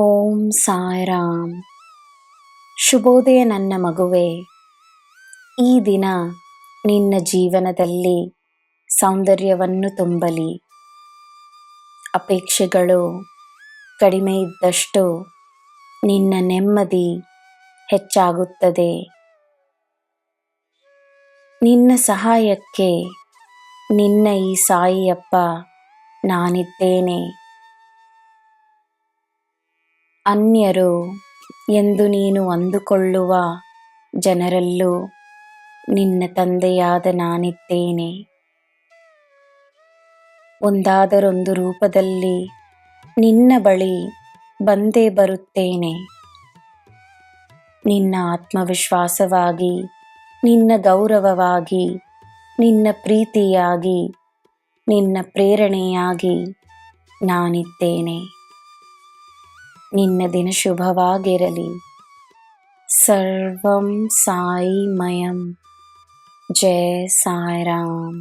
ಓಂ ಸಾಯಿರಾಮ್. ಶುಭೋದಯ ನನ್ನ ಮಗುವೆ. ಈ ದಿನ ನಿನ್ನ ಜೀವನದಲ್ಲಿ ಸೌಂದರ್ಯವನ್ನು ತುಂಬಲಿ. ಅಪೇಕ್ಷೆಗಳು ಕಡಿಮೆ ಇದ್ದಷ್ಟು ನಿನ್ನ ನೆಮ್ಮದಿ ಹೆಚ್ಚಾಗುತ್ತದೆ. ನಿನ್ನ ಸಹಾಯಕ್ಕೆ ನಿನ್ನ ಈ ಸಾಯಿಯಪ್ಪ ನಾನಿದ್ದೇನೆ. ಅನ್ಯರು ಎಂದು ನೀನು ಅಂದುಕೊಳ್ಳುವ ಜನರಲ್ಲೂ ನಿನ್ನ ತಂದೆಯಾದ ನಾನಿದ್ದೇನೆ. ಒಂದಾದರೊಂದು ರೂಪದಲ್ಲಿ ನಿನ್ನ ಬಳಿ ಬಂದೇ ಬರುತ್ತೇನೆ. ನಿನ್ನ ಆತ್ಮವಿಶ್ವಾಸವಾಗಿ, ನಿನ್ನ ಗೌರವವಾಗಿ, ನಿನ್ನ ಪ್ರೀತಿಯಾಗಿ, ನಿನ್ನ ಪ್ರೇರಣೆಯಾಗಿ ನಾನಿದ್ದೇನೆ. ನಿನ್ನ ದಿನ ಶುಭವಾಗಿರಲಿ ಸರ್ವಂ ಸಾಯಿಮಯಂ ಜಯ ಸಾಯಿರಾಮ್